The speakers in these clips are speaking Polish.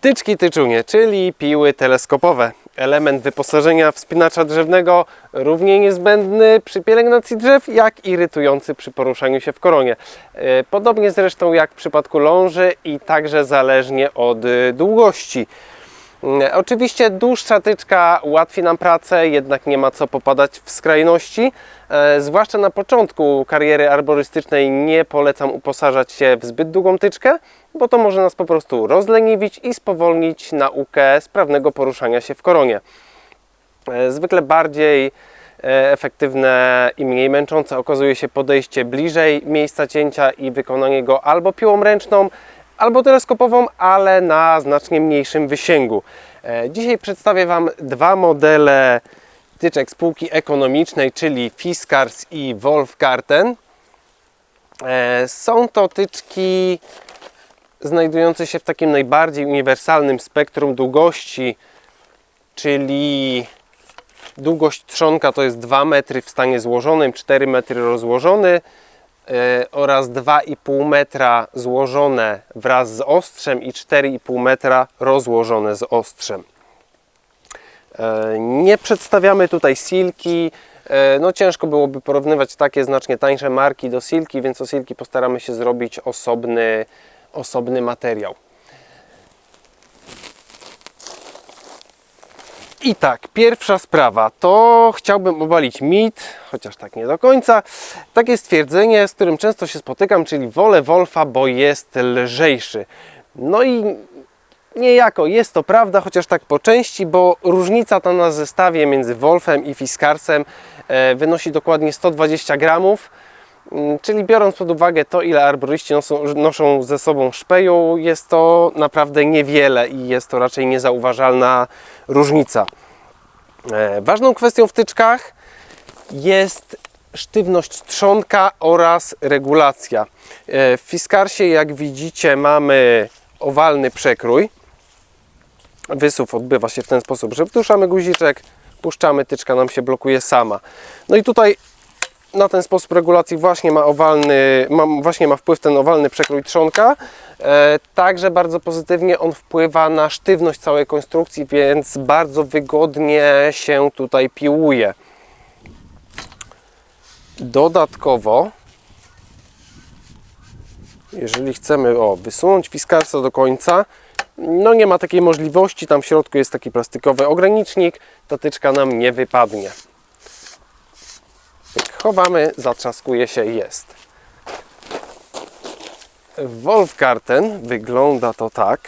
Tyczki tyczunie, czyli piły teleskopowe. Element wyposażenia wspinacza drzewnego równie niezbędny przy pielęgnacji drzew, jak irytujący przy poruszaniu się w koronie. E, Podobnie zresztą jak w przypadku ląży i także zależnie od e, długości. Mm, Oczywiście dłuższa tyczka ułatwi nam pracę, jednak nie ma co popadać w skrajności. E, zwłaszcza na początku kariery arborystycznej nie polecam uposażać się w zbyt długą tyczkę, bo to może nas po prostu rozleniwić i spowolnić naukę sprawnego poruszania się w koronie. E, Zwykle bardziej e, efektywne i mniej męczące okazuje się podejście bliżej miejsca cięcia i wykonanie go albo piłą ręczną, albo teleskopową, ale na znacznie mniejszym wysięgu. E, Dzisiaj przedstawię Wam dwa modele tyczek spółki ekonomicznej, czyli Fiskars i Wolfgarten. E, Są to tyczki znajdujące się w takim najbardziej uniwersalnym spektrum długości, czyli długość trzonka to jest 2 metry w stanie złożonym, 4 metry rozłożony oraz 2,5 metra złożone wraz z ostrzem i 4,5 metra rozłożone z ostrzem. E, Nie przedstawiamy tutaj silki. E, No ciężko byłoby porównywać takie znacznie tańsze marki do silki, więc o silki postaramy się zrobić osobny, osobny materiał. I tak, pierwsza sprawa to chciałbym obalić mit, chociaż tak nie do końca. Takie stwierdzenie, z którym często się spotykam, czyli wolę Wolfa, bo jest lżejszy. No i niejako jest to prawda, chociaż tak po części, bo różnica ta na zestawie między Wolfem i Fiskarsem e, wynosi dokładnie 120 gramów. Mm, Czyli biorąc pod uwagę to, ile arboryści noszą, noszą ze sobą szpeju, jest to naprawdę niewiele i jest to raczej niezauważalna różnica. E, Ważną kwestią w tyczkach jest sztywność trzonka oraz regulacja. E, W Fiskarsie, jak widzicie, mamy owalny przekrój. Wysuw odbywa się w ten sposób, że wduszamy guziczek, puszczamy, tyczka nam się blokuje sama. No i tutaj na ten sposób regulacji właśnie ma owalny, ma, właśnie ma wpływ ten owalny przekrój trzonka. E, także bardzo pozytywnie on wpływa na sztywność całej konstrukcji, więc bardzo wygodnie się tutaj piłuje. Dodatkowo, jeżeli chcemy o, wysunąć fiskarsa do końca, no nie ma takiej możliwości, tam w środku jest taki plastikowy ogranicznik, ta tyczka nam nie wypadnie. Chowamy, zatrzaskuje się, jest. W Wolfgarten wygląda to tak.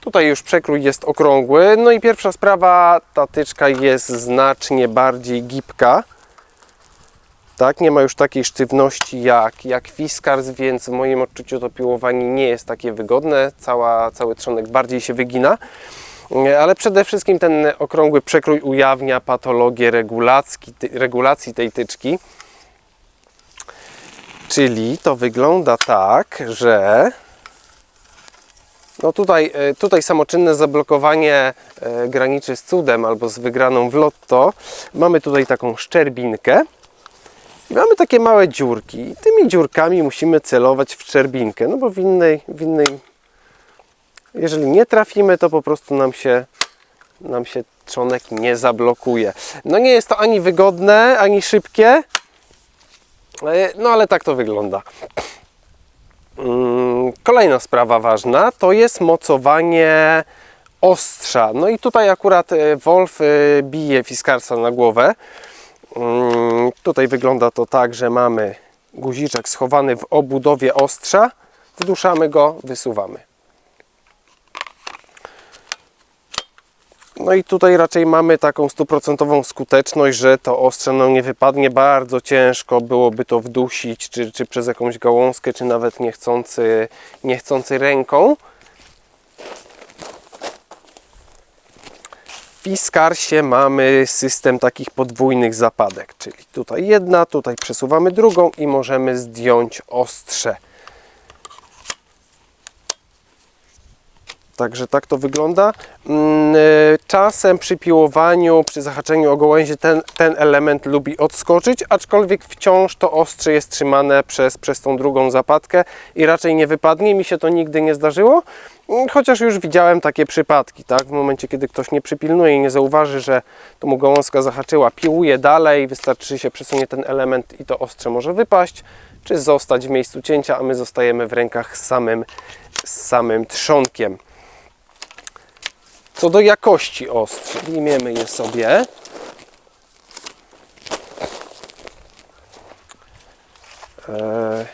Tutaj już przekrój jest okrągły. No i pierwsza sprawa, ta tyczka jest znacznie bardziej gibka. Tak, nie ma już takiej sztywności jak, jak Fiskars, więc w moim odczuciu to piłowanie nie jest takie wygodne. Cała, cały trzonek bardziej się wygina. Ale przede wszystkim ten okrągły przekrój ujawnia patologię regulacji, regulacji tej tyczki. Czyli to wygląda tak, że no tutaj, e, tutaj samoczynne zablokowanie e, graniczy z cudem albo z wygraną w lotto. Mamy tutaj taką szczerbinkę. I mamy takie małe dziurki. I tymi dziurkami musimy celować w szczerbinkę, no bo w innej, w innej jeżeli nie trafimy, to po prostu nam się, nam się trzonek nie zablokuje. No nie jest to ani wygodne, ani szybkie, e, no ale tak to wygląda. Mm, Kolejna sprawa ważna to jest mocowanie ostrza. No i tutaj akurat e, Wolf e, bije Fiskarsa na głowę. Mm, Tutaj wygląda to tak, że mamy guziczek schowany w obudowie ostrza. Wduszamy go, wysuwamy. No i tutaj raczej mamy taką stuprocentową skuteczność, że to ostrze no nie wypadnie. Bardzo ciężko byłoby to wdusić, czy, czy przez jakąś gałązkę, czy nawet niechcący, niechcący ręką. W Fiskarsie mamy system takich podwójnych zapadek, czyli tutaj jedna, tutaj przesuwamy drugą i możemy zdjąć ostrze. Także tak to wygląda. Mm, y, Czasem przy piłowaniu, przy zahaczeniu o gałęzie ten, ten element lubi odskoczyć, aczkolwiek wciąż to ostrze jest trzymane przez, przez tą drugą zapadkę i raczej nie wypadnie. Mi się to nigdy nie zdarzyło, Mm, chociaż już widziałem takie przypadki, tak? W momencie, kiedy ktoś nie przypilnuje i nie zauważy, że to mu gałązka zahaczyła, piłuje dalej, wystarczy się przesunie ten element i to ostrze może wypaść, czy zostać w miejscu cięcia, a my zostajemy w rękach z samym, z samym trzonkiem. Co do jakości ostrzy, wyjmiemy je sobie. Eee,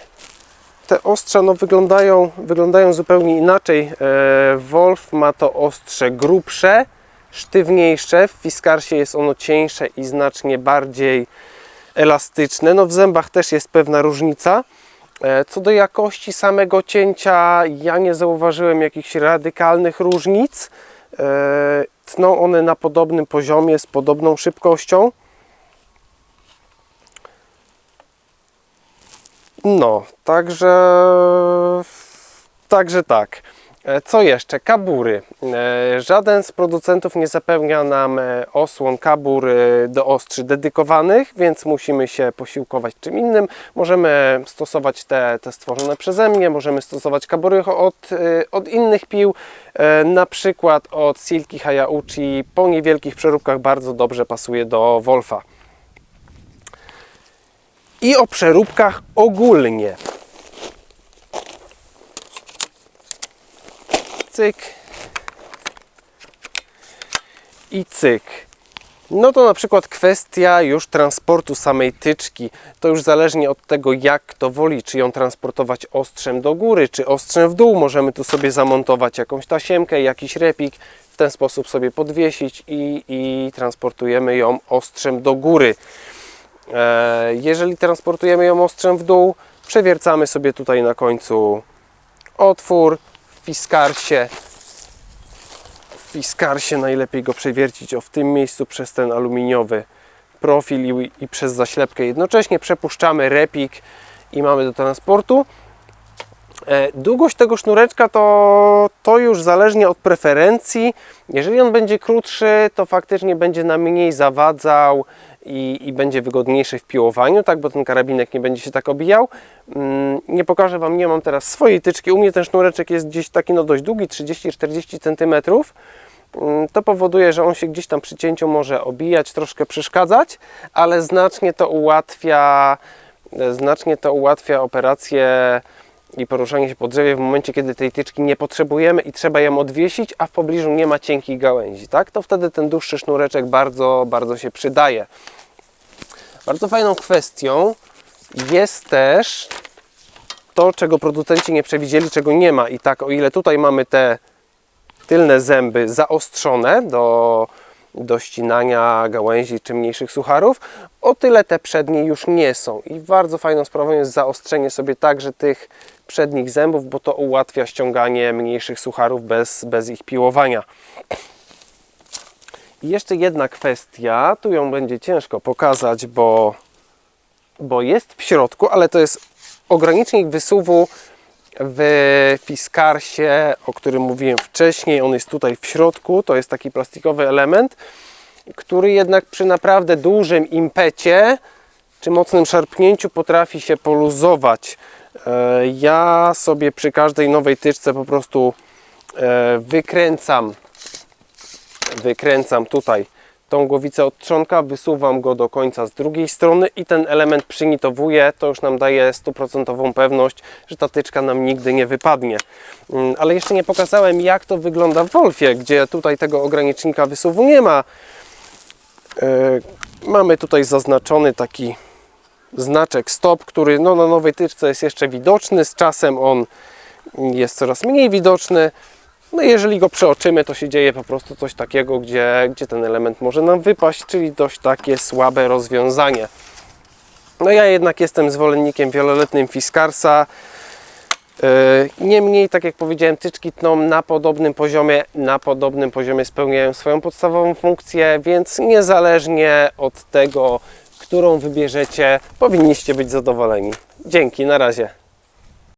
Te ostrza no, wyglądają, wyglądają zupełnie inaczej. Eee, Wolf ma to ostrze grubsze, sztywniejsze. W Fiskarsie jest ono cieńsze i znacznie bardziej elastyczne. No, w zębach też jest pewna różnica. E, Co do jakości samego cięcia, ja nie zauważyłem jakichś radykalnych różnic. E, Tną one na podobnym poziomie, z podobną szybkością. No, także. Także tak. E, Co jeszcze? Kabury. E, Żaden z producentów nie zapewnia nam e, osłon kabur do ostrzy dedykowanych, więc musimy się posiłkować czym innym. Możemy stosować te, te stworzone przeze mnie, możemy stosować kabury od, od innych pił, na przykład od Silki Hayauchi. Po niewielkich przeróbkach bardzo dobrze pasuje do Wolfa. I o przeróbkach ogólnie. Cyk i cyk. No to na przykład kwestia już transportu samej tyczki. To już zależnie od tego, jak kto woli, czy ją transportować ostrzem do góry, czy ostrzem w dół. Możemy tu sobie zamontować jakąś tasiemkę, jakiś repik, w ten sposób sobie podwiesić i, i transportujemy ją ostrzem do góry. E, Jeżeli transportujemy ją ostrzem w dół, przewiercamy sobie tutaj na końcu otwór, Fiskarsie. W Fiskarsie najlepiej go przewiercić o w tym miejscu przez ten aluminiowy profil i, i przez zaślepkę. Jednocześnie przepuszczamy repik i mamy do transportu. E, Długość tego sznureczka to, to już zależnie od preferencji. Jeżeli on będzie krótszy, to faktycznie będzie nam mniej zawadzał i, i będzie wygodniejszy w piłowaniu, tak, bo ten karabinek nie będzie się tak obijał. Mm, Nie pokażę Wam, nie mam teraz swojej tyczki. U mnie ten sznureczek jest gdzieś taki no dość długi, 30-40 cm. Mm, To powoduje, że on się gdzieś tam przy cięciu może obijać, troszkę przeszkadzać, ale znacznie to ułatwia, znacznie to ułatwia operację i poruszanie się po drzewie w momencie, kiedy tej tyczki nie potrzebujemy i trzeba ją odwiesić, a w pobliżu nie ma cienkich gałęzi, tak? To wtedy ten dłuższy sznureczek bardzo, bardzo się przydaje. Bardzo fajną kwestią jest też to, czego producenci nie przewidzieli, czego nie ma. I tak, o ile tutaj mamy te tylne zęby zaostrzone do, do ścinania gałęzi czy mniejszych sucharów, o tyle te przednie już nie są. I bardzo fajną sprawą jest zaostrzenie sobie także tych przednich zębów, bo to ułatwia ściąganie mniejszych sucharów bez, bez ich piłowania. I jeszcze jedna kwestia, tu ją będzie ciężko pokazać, bo, bo jest w środku, ale to jest ogranicznik wysuwu w Fiskarsie, o którym mówiłem wcześniej. On jest tutaj w środku, to jest taki plastikowy element, który jednak przy naprawdę dużym impecie czy mocnym szarpnięciu potrafi się poluzować. E, Ja sobie przy każdej nowej tyczce po prostu e, wykręcam wykręcam tutaj tą głowicę od trzonka, wysuwam go do końca z drugiej strony i ten element przynitowuje, to już nam daje stuprocentową pewność, że ta tyczka nam nigdy nie wypadnie. Mm, Ale jeszcze nie pokazałem jak to wygląda w Wolfie, gdzie tutaj tego ogranicznika wysuwu nie ma. E, Mamy tutaj zaznaczony taki znaczek stop, który no, na nowej tyczce jest jeszcze widoczny, z czasem on jest coraz mniej widoczny. No i jeżeli go przeoczymy, to się dzieje po prostu coś takiego, gdzie, gdzie ten element może nam wypaść, czyli dość takie słabe rozwiązanie. No ja jednak jestem zwolennikiem wieloletnim Fiskarsa. Yy, Niemniej, tak jak powiedziałem, tyczki tną na podobnym poziomie, na podobnym poziomie spełniają swoją podstawową funkcję, więc niezależnie od tego, którą wybierzecie, powinniście być zadowoleni. Dzięki, na razie.